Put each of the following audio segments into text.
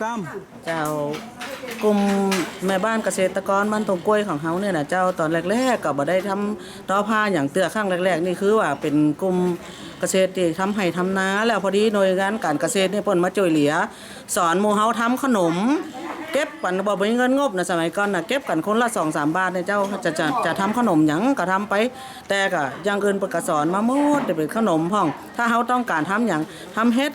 ซ้เจ้ากลุ่มแม่บ้านเกษตรกรบ้านตรงกล้วยของเฮาเนี่ยนะเจ้าตอนแรกๆก็บ่ได้ทำตอผ้าอย่างเตื้อข้างแรก ๆ นี่คือว่าเป็นกลุ่มเกษตรที่ทำไห้ทำนาแล้วพอดีหน่วยงานการเกษตรเนี่ยพ่นมาช่วยเหลือสอนหมู่เฮาทำขนม เก็บกันบ่มีเงินงบนะสมัยก่อนนะเก็บกันคนละ2-3บาทเนี่ยเจ้าจะจะจะทำขนมหยังก็ทำไป แต่ก็ย่างอื่นเพิ่นก็สอนมาหมดแต่เป็นขนมพ่อง ถ้าเฮาต้องการทำหยังทำเฮ็ด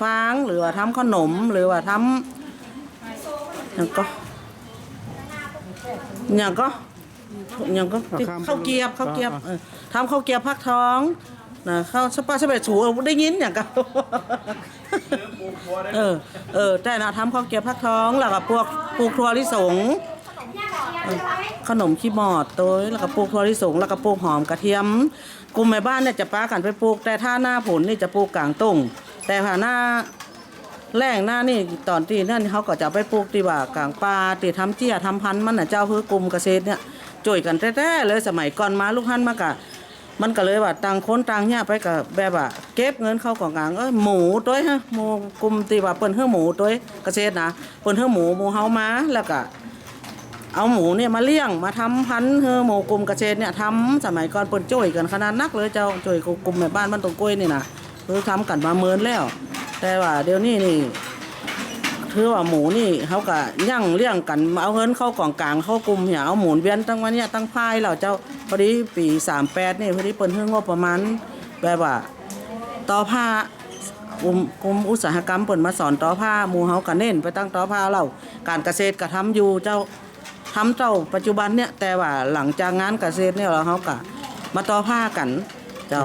ฟางหรือว่าทำขนมหรือว่าทำหยังก็หยังก็หยังก็ที่ข้าวเกรียบข้าวเกรียบเออทำข้าวเกรียบพักท้องนะข้าวสปาสเปซสูเอาได้ยินอย่างก็เออเออแต่นะทำข้าวเกรียบพักท้องแล้วก็พวกปลูกถั่วลิสงเออขนมขี้หมอดตัวแล้วก็ปลูกถั่วลิสงแล้วก็ปลูกหอมกระเทียม กลุ่มแม่บ้านเนี่ยจะป้ากันไปปลูกแต่ถ้าหน้าผลนี่จะปลูกกลางตุ้ง แต่ถ้าหน้าแรงหน้านี่ตอนที่นั่นเขาก็จะไปปลูกที่ว่ากลางป่าที่ทำเจี้ยทำพันธุ์มันน่ะเจ้าคือกลุ่มเกษตรเนี่ยช่วยกันแท้ๆเลยสมัยก่อนมาลูกหันมากะมันก็เลยว่าต่างคนต่างเนี่ยไปกับแบบว่าเก็บเงินเข้ากองกลางเอ้ยหมูตัวฮะหมูกลุ่มที่ว่าเปิ้นเฮือหมูตัวเกษตรนะเปิ้นเฮือหมูหมูเฮามาแล้วก็เอาหมูเนี่ยมาเลี้ยงมาทำพันธุ์เฮือหมูกลุ่มเกษตรเนี่ยทำสมัยก่อนเปิ้นช่วยกันขนาดนักเลยเจ้าช่วยกลุ่มแม่บ้านบ้านตรงกล้วยนี่นะ คือทำกันมาเมินแล้ว แต่ว่าเดี๋ยวนี้นี่ถือว่าหมูนี่เขาก็ย่างเลี้ยงกันเอาเงินเข้ากล่องกลางเข้ากลุ่มอย่าเอาหมุนเวียนตั้งวันเนี้ยตั้งพายเราเจ้าพอดีปีสามแปดนี่พอดีเปิ้นเพิ่งงบประมาณแบบว่าต่อผ้ากลุ่มกลุ่มอุตสาหกรรมเปิดมาสอนต่อผ้าหมูเฮาก็เน้นไปตั้งต่อผ้าเราการเกษตรก็ทำอยู่เจ้าทำเจ้าปัจจุบันเนี่ยแต่ว่าหลังจากงานเกษตรเนี่ยเราเฮาก็มาต่อผ้ากัน